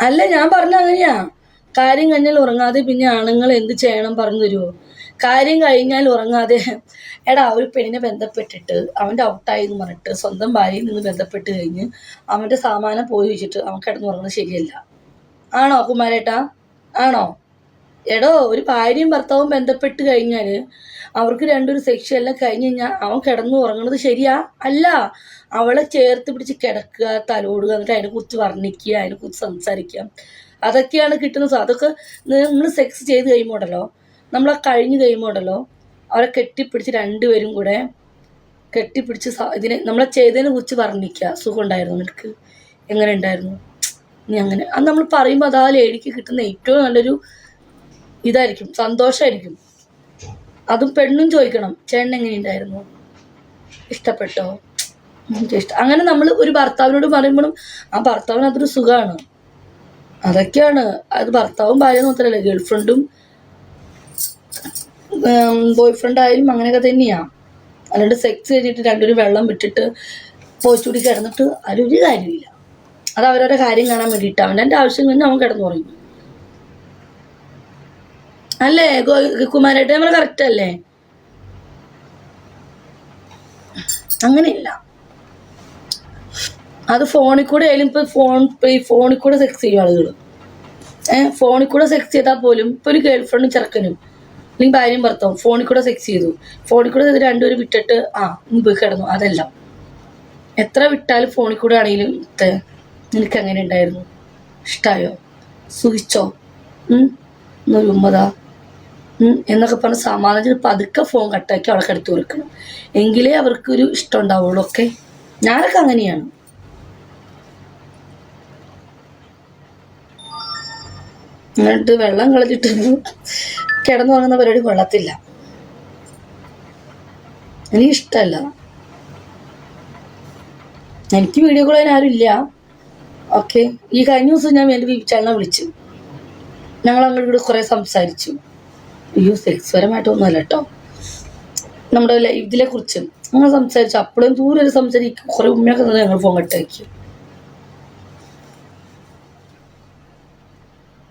അല്ല ഞാൻ പറഞ്ഞ അങ്ങനെയാ. കാര്യം കഴിഞ്ഞാൽ ഉറങ്ങാതെ പിന്നെ ആണുങ്ങൾ എന്ത് ചെയ്യണം പറഞ്ഞു തരുമോ കാര്യം കഴിഞ്ഞാൽ ഉറങ്ങാതെ. എടാ ഒരു പെണ്ണിനെ ബന്ധപ്പെട്ടിട്ട് അവന്റെ ഔട്ടായി എന്ന് പറഞ്ഞിട്ട് സ്വന്തം ഭാര്യയിൽ നിന്ന് ബന്ധപ്പെട്ട് കഴിഞ്ഞ് അവന്റെ സാമാനം പോയി വെച്ചിട്ട് അവൻ കിടന്നുറങ്ങുന്നത് ശരിയല്ല. ആണോ കുമാരേട്ടാ? ആണോ? എടോ ഒരു ഭാര്യയും ഭർത്താവും ബന്ധപ്പെട്ട് കഴിഞ്ഞാൽ അവർക്ക് രണ്ടൊരു സെക്ഷൻ എല്ലാം കഴിഞ്ഞ് കഴിഞ്ഞാൽ അവൻ കിടന്നു ഉറങ്ങുന്നത് ശരിയാ? അല്ല. അവളെ ചേർത്ത് പിടിച്ച് കിടക്കുക തലോടുക എന്നിട്ട് അതിനെ കുറിച്ച് വർണിക്കുക അതിനെ കുറിച്ച് സംസാരിക്കുക. അതൊക്കെയാണ് കിട്ടുന്നത്. അതൊക്കെ നിങ്ങൾ സെക്സ് ചെയ്ത് കഴിയുമ്പോണ്ടല്ലോ നമ്മളെ കഴിഞ്ഞ് കഴിയുമ്പോണ്ടല്ലോ അവരെ കെട്ടിപ്പിടിച്ച് രണ്ടുപേരും കൂടെ കെട്ടിപ്പിടിച്ച് ഇതിനെ നമ്മളെ ചെയ്തതിനെ കുറിച്ച് വർണിക്കുക. സുഖം ഉണ്ടായിരുന്നു നിനക്ക്? എങ്ങനെ ഉണ്ടായിരുന്നു? നീ അങ്ങനെ അത് നമ്മൾ പറയുമ്പോൾ അതാ ലേഡിക്ക് കിട്ടുന്ന ഏറ്റവും നല്ലൊരു ഇതായിരിക്കും സന്തോഷമായിരിക്കും അതും പെണ്ണും ചോദിക്കണം ചേട്ടൻ എങ്ങനെയുണ്ടായിരുന്നു? ഇഷ്ടപ്പെട്ടോ? എനിക്ക് ഇഷ്ടം അങ്ങനെ നമ്മൾ ഒരു ഭർത്താവിനോട് പറയുമ്പോഴും ആ ഭർത്താവിന് അതൊരു സുഖമാണ് അതൊക്കെയാണ്. അത് ഭർത്താവും ഭാര്യ മാത്രമല്ല ഗേൾഫ്രണ്ടും ബോയ് ഫ്രണ്ട് ആയാലും അങ്ങനെയൊക്കെ തന്നെയാണ് അല്ലാണ്ട് സെക്സ് കഴിഞ്ഞിട്ട് രണ്ടുപേരും വെള്ളം വിട്ടിട്ട് പോച്ചൂടി കിടന്നിട്ട് അതിലൊരു കാര്യമില്ല. അത് അവരവരുടെ കാര്യം കാണാൻ വേണ്ടിയിട്ട് അവന്റെ ആവശ്യം കഴിഞ്ഞ് അവൻ കിടന്നു പറയും അല്ലേ? കുമാരേട്ട് നമ്മൾ കറക്റ്റ് അല്ലേ? അങ്ങനെയില്ല. അത് ഫോണിൽ കൂടെ ആയാലും ഇപ്പൊ ഫോൺ ഫോണിൽ കൂടെ സെക്സ് ചെയ്യും ആളുകൾ ഏഹ് ഫോണിൽ കൂടെ സെക്സ് ചെയ്താൽ പോലും ഇപ്പൊ ഒരു ഗേൾ ഫ്രണ്ടും ചെറുക്കനും അല്ലെങ്കിൽ ഭാര്യയും ഭർത്താവും ഫോണിൽ കൂടെ സെക്സ് ചെയ്തു. ഫോണിൽ കൂടെ രണ്ടുപേരും വിട്ടിട്ട് ആ മുമ്പ് കിടന്നു. അതല്ല. എത്ര വിട്ടാലും ഫോണിൽ കൂടെ ആണെങ്കിലും നിനക്ക് അങ്ങനെ ഉണ്ടായിരുന്നു? ഇഷ്ടായോ? സുഖിച്ചോ? ഉം? ഉമ്മതാ. എന്നൊക്കെ പറഞ്ഞ് സമാധാനത്തിൽ പതുക്കെ ഫോൺ കട്ടാക്കി അവളെ കടുത്ത് കൊടുക്കണം എങ്കിലേ അവർക്കൊരു ഇഷ്ടം ഉണ്ടാവുള്ളൂ ഒക്കെ ഞാനൊക്കെ അങ്ങനെയാണ്. എന്നിട്ട് വെള്ളം കളഞ്ഞിട്ട് കിടന്നുറങ്ങുന്ന പരിപാടി കൊള്ളത്തില്ല. എനിക്ക് ഇഷ്ടമല്ല എനിക്ക് വീഡിയോ കോൾ ചെയ്യാൻ ആരും ഇല്ല. ഓക്കെ ഈ കഴിഞ്ഞ ദിവസം ഞാൻ എന്റെ ചേട്ടനെ വിളിച്ചു. ഞങ്ങൾ അങ്ങോട്ട് കുറേ സംസാരിച്ചു. അയ്യോ സെക്സ് പരമായിട്ടൊന്നുമല്ല കേട്ടോ. നമ്മുടെ ഇതിനെ കുറിച്ച് അങ്ങനെ സംസാരിച്ചു അപ്പോഴും ദൂരെ ഒരു സംസാരിക്കും കുറേ ഉമ്മയൊക്കെ തന്നെ ഞങ്ങൾ ഫോൺ കട്ടാക്കി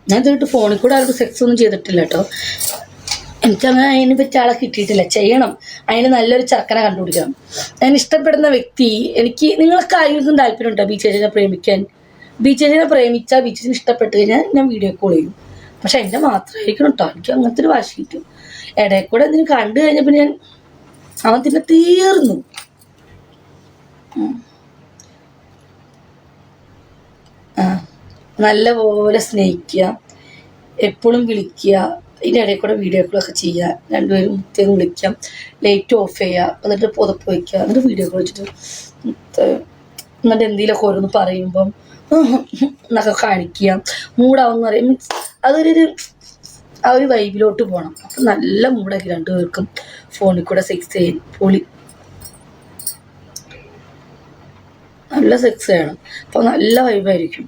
ഞാൻ ഇതുമായിട്ട് ഫോണിൽ കൂടെ ആർക്കും സെക്സ് ഒന്നും ചെയ്തിട്ടില്ല കേട്ടോ. എനിക്കങ്ങനെ അതിനെ പറ്റി ആളെ കിട്ടിയിട്ടില്ല. ചെയ്യണം. അതിന് നല്ലൊരു ചെറുക്കനെ കണ്ടുപിടിക്കണം. ഞാൻ ഇഷ്ടപ്പെടുന്ന വ്യക്തി എനിക്ക് നിങ്ങൾക്ക് താല്പര്യം താല്പര്യമുണ്ടോ ബി ചേച്ചിനെ പ്രേമിക്കാൻ? ബി ചേച്ചിനെ പ്രേമിച്ചാൽ ബി ചേച്ചിനെ ഇഷ്ടപ്പെട്ട് കഴിഞ്ഞാൽ ഞാൻ വീഡിയോ കോൾ ചെയ്യും. പക്ഷെ എന്റെ മാത്രമായിരിക്കണം കേട്ടോ എനിക്ക് അങ്ങനത്തെ ഒരു വാശി കിട്ടും ഇടയിൽ കൂടെ എന്തിനും കണ്ടു കഴിഞ്ഞപ്പോൾ ഞാൻ അവൻ പിന്നെ തീർന്നു. ആ നല്ല പോലെ സ്നേഹിക്കുക. എപ്പോഴും വിളിക്കുക. ഇതിന്റെ ഇടയിൽ കൂടെ വീഡിയോ കോളൊക്കെ ചെയ്യുക. രണ്ടുപേരും മുത്തേന്ന് വിളിക്കാം. ലൈറ്റ് ഓഫ് ചെയ്യുക. എന്നിട്ട് പുതപ്പ് വയ്ക്കുക. എന്നിട്ട് വീഡിയോ കോൾ വെച്ചിട്ട് എന്നിട്ട് എന്തെങ്കിലുമൊക്കെ ഓരോന്ന് പറയുമ്പം എന്നൊക്കെ കാണിക്കുക. മൂടാവുന്ന പറയും മീൻസ് അതൊരു ആ ഒരു വൈബിലോട്ട് പോകണം അപ്പം നല്ല മൂടാക്കി രണ്ടുപേർക്കും ഫോണിൽ കൂടെ സെക്സ് ചെയ്യും പൊളി. നല്ല സെക്സ് ചെയ്യണം അപ്പോൾ നല്ല വൈബായിരിക്കും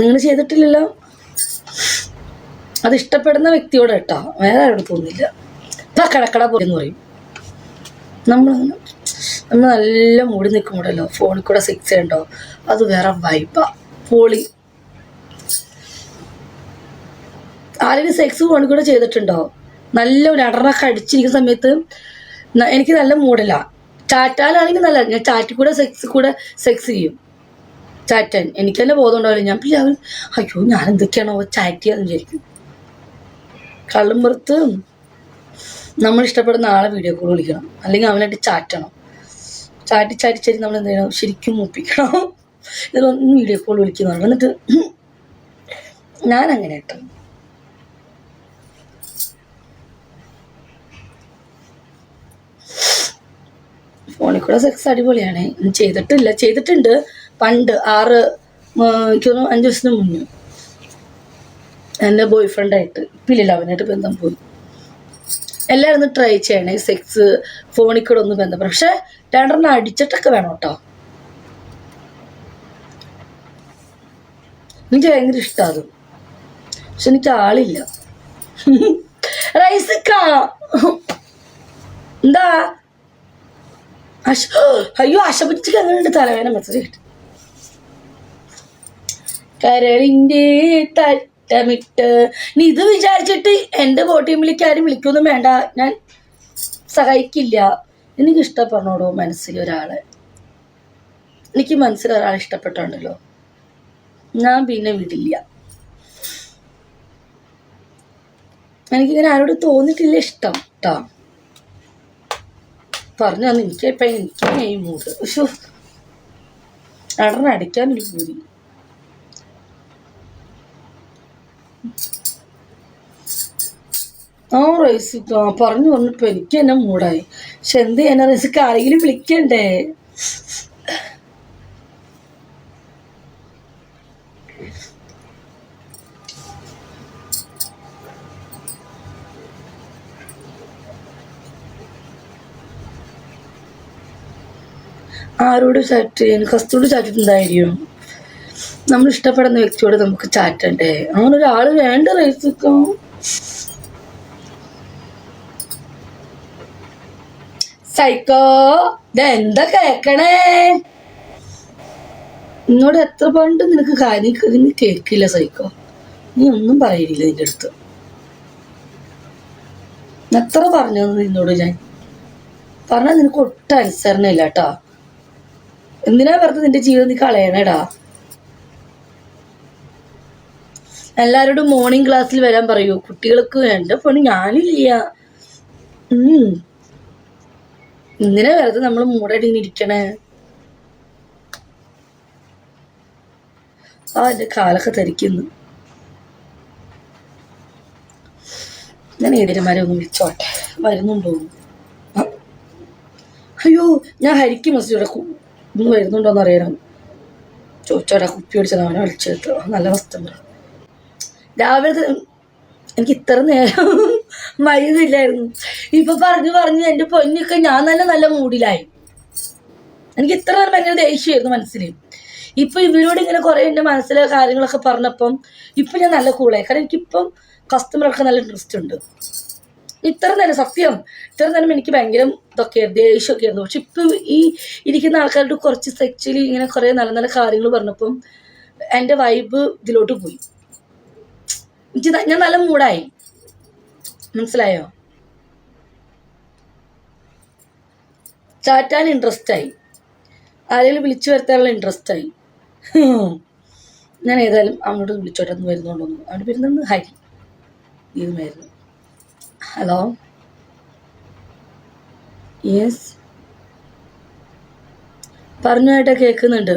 നിങ്ങൾ ചെയ്തിട്ടില്ലല്ലോ? അത് ഇഷ്ടപ്പെടുന്ന വ്യക്തിയോട് കേട്ടോ. വേറെ ആരോട് തോന്നില്ല. ഇപ്പം കിടക്കട പോയെന്ന് പറയും. നമ്മൾ നമ്മൾ നല്ല മൂടി നിൽക്കുമ്പോഴല്ലോ ഫോണിൽ കൂടെ സിക്സ് ചെയ്യണ്ടോ? അത് വേറെ വൈബാ പോളി. ആരെങ്കിലും സെക്സ് ഫോണിൽ കൂടെ ചെയ്തിട്ടുണ്ടോ? നല്ല ഒരു അടറൊക്കെ അടിച്ചിരിക്കുന്ന സമയത്ത് എനിക്ക് നല്ല മൂടില്ല ചാറ്റാലാണെങ്കിൽ നല്ല ഞാൻ ചാറ്റിൽ കൂടെ സെക്സ് കൂടെ സെക്സ് ചെയ്യും. ചാറ്റാൻ. എനിക്ക് തന്നെ ബോധം ഉണ്ടാവില്ല. ഞാൻ പിന്നെ അവർ അയ്യോ ഞാൻ എന്തൊക്കെയാണോ ചാറ്റ് ചെയ്യാന്ന് വിചാരിക്കും. കള്ളും പുറത്ത് നമ്മൾ ഇഷ്ടപ്പെടുന്ന ആളെ വീഡിയോ കോൾ വിളിക്കണം. അല്ലെങ്കിൽ അവനായിട്ട് ചാറ്റണം ചാറ്റി ചാടി ചാടി നമ്മൾ എന്ത് ചെയ്യണം? ശരിക്കും മൂപ്പിക്കണം. ഇതിലൊന്നും വീഡിയോ കോൾ വിളിക്കുന്നുണ്ട് എന്നിട്ട് ഞാൻ അങ്ങനെ കേട്ടോ. ഫോണിൽ കൂടെ സെക്സ് അടിപൊളിയാണ്. ചെയ്തിട്ടില്ല. ചെയ്തിട്ടുണ്ട്. പണ്ട് ആറ് എനിക്കൊന്നും അഞ്ചു ദിവസത്തിന് മുന്നേ. എന്റെ ബോയ് ഫ്രണ്ടായിട്ട് ഇപ്പില്ല അവനായിട്ട് ബന്ധം പോയി. എല്ലാവരും ട്രൈ ചെയ്യണേ. സെക്സ് ഫോണിൽ കൂടെ ഒന്ന് ബന്ധപ്പെടാം പക്ഷെ രണ്ടെണ്ണം അടിച്ചിട്ടൊക്കെ വേണം കേട്ടോ. എനിക്ക് ഭയങ്കര ഇഷ്ടം അത് പക്ഷെ എനിക്ക് ആളില്ല. റൈസ് എന്താ? അയ്യോ അശപിച്ചു അങ്ങനെ തലവേന മെസ്സേജ് കിട്ടി കരളിന്റെ തട്ടമിട്ട്. നീ ഇത് വിചാരിച്ചിട്ട് എന്റെ ബോട്ടിയും വിളിക്കാരും വിളിക്കൊന്നും വേണ്ട. ഞാൻ സഹായിക്കില്ല. എനിക്ക് ഇഷ്ടപ്പെടണോടോ മനസ്സിൽ ഒരാളെ? എനിക്ക് മനസ്സിൽ ഒരാളെ ഇഷ്ടപ്പെട്ടുണ്ടല്ലോ ഞാൻ പിന്നെ വിടില്ല. എനിക്കിങ്ങനെ ആരോട് തോന്നിട്ടില്ല ഇഷ്ടം കേട്ടോ പറഞ്ഞു തന്നു എനിക്ക് ഇപ്പം എനിക്ക് ഈ മൂഡ് പക്ഷോ അടിക്കാനൊരു പൂതി. ആ റൈസ് പറഞ്ഞു പറഞ്ഞപ്പോ എനിക്ക് എന്നെ മൂടായി. പക്ഷെ എന്ത് ചെയ്യാൻ റൈസ്? ആരെങ്കിലും വിളിക്കണ്ടേ? ആരോട് ചാറ്റ് ചെയ്യാൻ? കസ്തോട് ചാറ്റിട്ടുണ്ടായിരിക്കും. നമ്മൾ ഇഷ്ടപ്പെടുന്ന വ്യക്തിയോട് നമുക്ക് ചാറ്റണ്ടേ? അങ്ങനെ ഒരാൾ വേണ്ട റൈസിക്കോ സൈക്കോ ഇതെന്താ കേക്കണേ? നിന്നോട് എത്ര പണ്ട് നിനക്ക് കാര്യം നീ കേൾക്കില്ല സൈക്കോ. നീ ഒന്നും പറയില്ല നിന്റെ അടുത്ത്. എത്ര പറഞ്ഞു നിന്നോട് ഞാൻ? പറഞ്ഞാൽ നിനക്ക് ഒട്ടും അനുസരണയില്ല കേട്ടോ. എന്തിനാ വെറുതെ നിന്റെ ജീവിതം നീ കളയണേടാ? എല്ലാവരോടും മോർണിംഗ് ക്ലാസ്സിൽ വരാൻ പറയൂ. കുട്ടികൾക്ക് എന്റെ പണി ഞാനില്ല. എന്തിനാ വെറുതെ നമ്മൾ ഇരിക്കണേ ആ എന്റെ കാലൊക്കെ ധരിക്കുന്നു. ഞാൻ ഏതിരന്മാരെ ഒന്ന് വിളിച്ചോട്ടെ? വരുന്നുണ്ടോ? അയ്യോ ഞാൻ ഹരിക്ക് മെസ്സേജ് വരുന്നുണ്ടോ വരുന്നുണ്ടോന്ന് അറിയണം. ചോദിച്ചോടാ കുപ്പി പിടിച്ചത് അവനെ വിളിച്ചെടുത്തു നല്ല വസ്തുണ്ട് രാവിലെ എനിക്ക് ഇത്ര നേരം മരുന്നില്ലായിരുന്നു. ഇപ്പൊ പറഞ്ഞു പറഞ്ഞു എന്റെ പൊന്നൊക്കെ ഞാൻ നല്ല നല്ല മൂഡിലായി എനിക്ക് ഇത്ര നേരം ഭയങ്കര ദേഷ്യമായിരുന്നു മനസ്സിൽ ഇപ്പൊ ഇവരോട് ഇങ്ങനെ കുറെ എന്റെ മനസ്സിലെ കാര്യങ്ങളൊക്കെ പറഞ്ഞപ്പം ഇപ്പൊ ഞാൻ നല്ല കൂളായി കാരണം എനിക്കിപ്പം കസ്റ്റമറൊക്കെ നല്ല ഇൻട്രസ്റ്റ് ഉണ്ട്. ഇത്ര നേരം സത്യം ഇത്ര നേരം എനിക്ക് ഭയങ്കര ഇതൊക്കെ ദേഷ്യമൊക്കെ ആയിരുന്നു. പക്ഷെ ഇപ്പൊ ഈ ഇരിക്കുന്ന ആൾക്കാരോട് കുറച്ച് സെക്ച്വലി ഇങ്ങനെ കുറെ നല്ല നല്ല കാര്യങ്ങൾ പറഞ്ഞപ്പം എന്റെ വൈബ് ഇതിലോട്ട് പോയി. ഞാൻ നല്ല മൂടായി മനസ്സിലായോ? ചാറ്റാൻ ഇൻട്രസ്റ്റ് ആയി. ആരെങ്കിലും വിളിച്ചു വരുത്താനുള്ള ഇൻട്രസ്റ്റ് ആയി. ഞാൻ ഏതായാലും അങ്ങോട്ട് വിളിച്ചോട്ടെ ഒന്ന് വരുന്നുണ്ടോന്ന് അവിടെ വരുന്നത് ഹരി. ഇതുമായിരുന്നു ഹലോ? യെസ് പറഞ്ഞു പറഞ്ഞായിട്ട് കേൾക്കുന്നുണ്ട്.